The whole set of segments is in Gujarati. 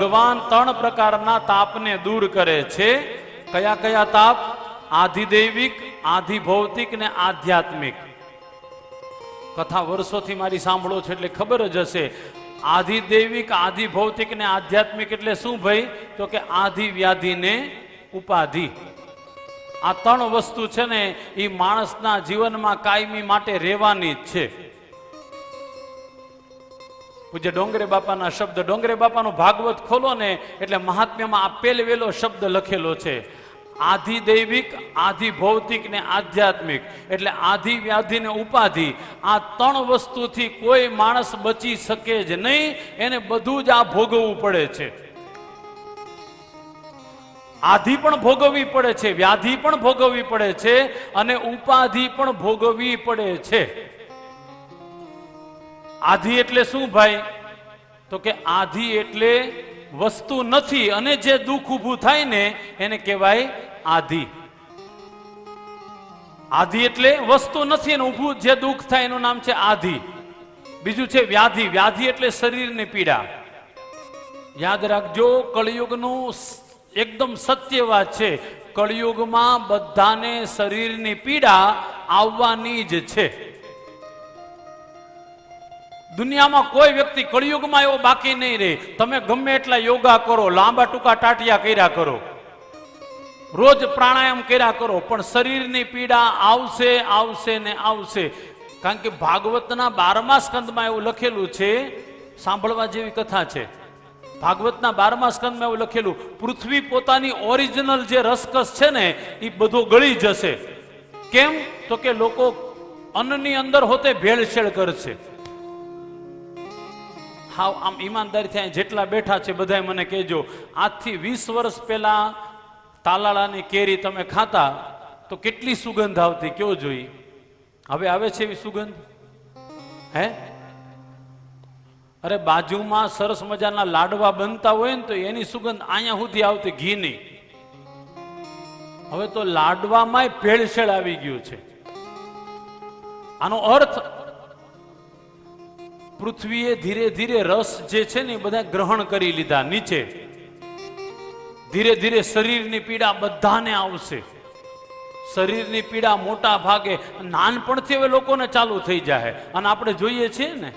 ભગવાન ત્રણ પ્રકારના તાપને દૂર કરે છે. કયા કયા તાપ? આધિદૈવિક, આધિભૌતિક ને આધ્યાત્મિક. કથા વર્ષોથી મારી સાંભળો છો એટલે ખબર જ હશે. આધિદૈવિક, આધિભૌતિક ને આધ્યાત્મિક એટલે શું ભાઈ? તો કે આધિ વ્યાધિ ને ઉપાધિ. આ ત્રણ વસ્તુ છે ને એ માણસના જીવનમાં કાયમી માટે રહેવાની જ છે. પૂજ્ય ડોંગરે બાપાના શબ્દ, ડોંગરે બાપાનો ભાગવત ખોલો ને એટલે મહાત્મ્યમાં આ પેલ વેલો શબ્દ લખેલો છે. આધિ દૈવિક, આધિ ભૌતિક ને આધ્યાત્મિક. એટલે આધિ વ્યાધિ ને ઉપાધિ. આ ત્રણ વસ્તુથી કોઈ માણસ બચી શકે જ નહીં, એને બધું જ આ ભોગવવું પડે છે. આધિ પણ ભોગવવી પડે છે, વ્યાધિ પણ ભોગવવી પડે છે, અને ઉપાધિ પણ ભોગવવી પડે છે. આધિ એટલે શું ભાઈ? તો કે આધિ એટલે વસ્તુ નથી અને જે દુઃખ ઊભું થાય ને એને કહેવાય આધિ. આધિ એટલે વસ્તુ નથી અને ઊભું જે દુઃખ થાય એનું નામ છે આધિ. બીજું છે વ્યાધિ. વ્યાધિ એટલે શરીરની પીડા. યાદ રાખજો, કળિયુગનું એકદમ સત્ય વાત છે. કળિયુગમાં બધાને શરીરની પીડા આવવાની જ છે. દુનિયામાં કોઈ વ્યક્તિ કળિયુગમાં એવો બાકી નહીં રહે. તમે ગમે એટલા યોગા કરો, લાંબા ટૂંકા ટાટિયા કર્યા કરો. રોજ પ્રાણાયામ કર્યા કરો, પણ શરીરની પીડા આવશે આવશે ને આવશે. કારણ કે ભાગવતના બારમા સ્કંદમાં એવું લખેલું છે, સાંભળવા જેવી કથા છે. ભાગવતના બારમા સ્કંદમાં એવું લખેલું, પૃથ્વી પોતાની ઓરિજિનલ જે રસકસ છે ને એ બધો ગળી જશે. કેમ? તો કે લોકો અન્નની અંદર હોતે ભેળસેળ કરશે. હાવ આમ ઈમાનદારીથી અહીં જેટલા બેઠા છે બધાય મને કહેજો, આજથી વીસ વર્ષ પહેલા તાલાળાની કેરી તમે ખાતા તો કેટલી સુગંધ આવતી કેવો જોઈ? હવે આવે છે એવી સુગંધ? હે? અરે બાજુમાં સરસ મજાના લાડવા બનતા હોય ને તો એની સુગંધ અહીંયા સુધી આવતી ઘીની હવે તો લાડવામાં ભેળસેળ આવી ગયું છે. આનો અર્થ પૃથ્વીએ ધીરે ધીરે રસ જે છે ને બધા ગ્રહણ કરી લીધા નીચે. ધીરે ધીરે શરીરની પીડા બધાને આવશે. શરીરની પીડા મોટા ભાગે નાનપણથી હવે લોકોને ચાલુ થઈ જાય અને આપણે જોઈએ છીએ ને,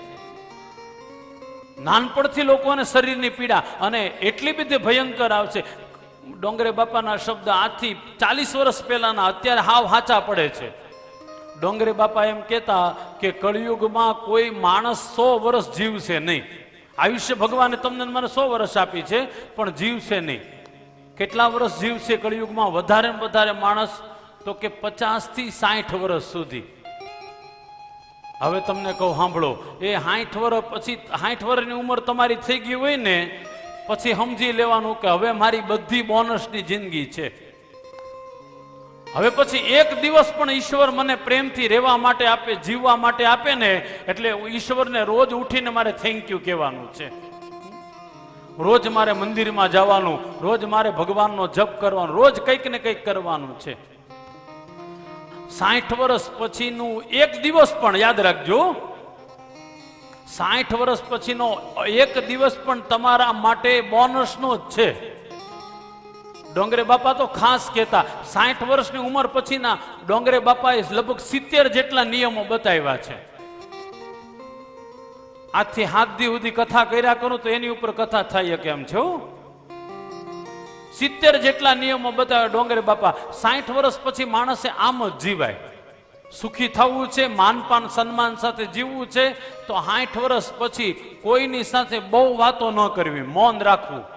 નાનપણથી લોકોને શરીરની પીડા અને એટલી બધી ભયંકર આવશે. ડોંગરે બાપાના શબ્દ આજથી ચાલીસ વર્ષ પહેલાના, અત્યારે હાવ હાચા પડે છે. ડોંગરે બાપા એમ કહેતા કે કળિયુગમાં કોઈ માણસ સો વર્ષ જીવશે નહીં. આયુષ્ય ભગવાને તમને મને સો વર્ષ આપી છે, પણ જીવશે નહીં. કેટલા વર્ષ જીવશે કળિયુગમાં? વધારે વધારે માણસ તો કે પચાસથી સાઠ વર્ષ સુધી. હવે તમને કહું, સાંભળો, એ સાઠ વર્ષ પછી, સાઠ વર્ષની ઉંમર તમારી થઈ ગઈ હોય ને, પછી સમજી લેવાનું કે હવે મારી બધી બોનસની જિંદગી છે. હવે પછી એક દિવસ પણ ઈશ્વર મને પ્રેમથી રહેવા માટે આપે, જીવવા માટે આપે ને, એટલે ઈશ્વરને રોજ ઉઠીને મારે થેન્ક યુ કહેવાનું છે. રોજ મારે મંદિરમાં જવાનું, રોજ મારે ભગવાનનો જપ કરવાનો, રોજ કંઈક ને કંઈક કરવાનું છે. સાઠ વર્ષ પછીનું એક દિવસ પણ, યાદ રાખજો. સાઠ વર્ષ પછીનો એક દિવસ પણ તમારા માટે બોનસનો જ છે. ડોંગરે બાપા તો ખાસ કહેતા. સાઠ વર્ષની ઉંમર પછીના ડોંગરે બાપાએ લગભગ સિત્તેર જેટલા નિયમો બતાવ્યા છે. આજથી હાથ દી સુધી કથા કર્યા કરું તો એની ઉપર કથા થાય કેમ છે હો. સિત્તેર જેટલા નિયમો બતાવ્યા ડોંગરે બાપા. સાઠ વર્ષ પછી માણસે આમ જ જીવાય. સુખી થવું છે, માનપાન, સન્માન સાથે જીવવું છે, તો સાઠ વર્ષ પછી કોઈની સાથે બહુ વાતો ન કરવી. મૌન રાખવું.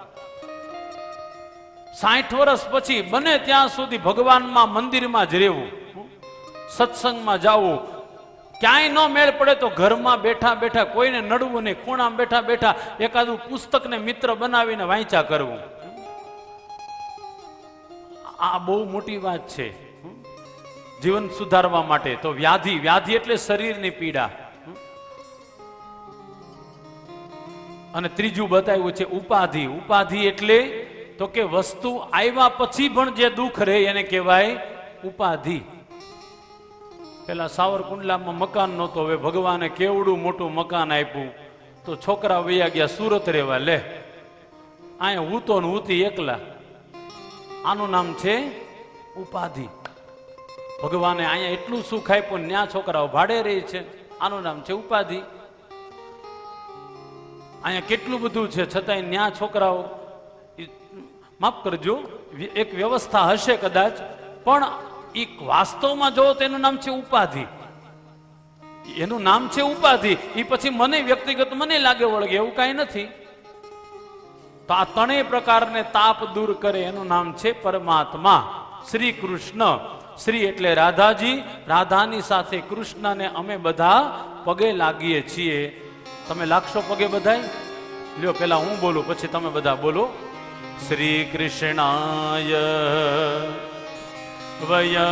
સાઠ વર્ષ પછી બને ત્યાં સુધી ભગવાનમાં મંદિરમાં જ રહેવું. સત્સંગમાં જવું. ક્યાંય ન મેળ પડે તો ઘરમાં બેઠા બેઠા કોઈને નડવું નહીં. ખૂણામાં બેઠા બેઠા એકાદું પુસ્તકને મિત્ર બનાવીને વાંચ્યા કરવું. આ બહુ મોટી વાત છે. જીવન સુધારવા માટે તો વ્યાધિ વ્યાધિ એટલે શરીરની પીડા. અને ત્રીજું બતાવ્યું છે ઉપાધિ. ઉપાધિ એટલે તો કે વસ્તુ આવ્યા પછી પણ જે દુઃખ રહે એને કહેવાય ઉપાધિ. પેલા સાવરકુંડલામાં મકાન નહોતો, હવે ભગવાને કેવડું મોટું મકાન આપ્યું. તો છોકરા વૈયા ગયા, સુરત રહેવા, લે. અહીંયા હું તો ને ઉતી એકલા. આનું નામ છે ઉપાધિ. ભગવાને અહીંયા એટલું સુખ આપ્યું ત્યાં છોકરાઓ ભાડે રહી છે. આનું નામ છે ઉપાધિ. અહીંયા કેટલું બધું છે, છતાંય ન્યા છોકરાઓ માફ કરજો એક વ્યવસ્થા હશે કદાચ, પણ એ વાસ્તવમાં જો તેનું નામ છે ઉપાધિ. એનું નામ છે ઉપાધિ. એ પછી મને વ્યક્તિગત મને લાગે વળગે, એવું કાંઈ નથી. તો આ ત્રણેય પ્રકારને તાપ દૂર કરે, એનું નામ છે પરમાત્મા. શ્રી કૃષ્ણ. શ્રી એટલે રાધાજી. રાધાની સાથે કૃષ્ણને અમે બધા પગે લાગીએ છીએ. તમે લાગશો પગે બધાય? લ્યો, પેલા હું બોલું, પછી તમે બધા બોલો. श्रीकृष्णाय वया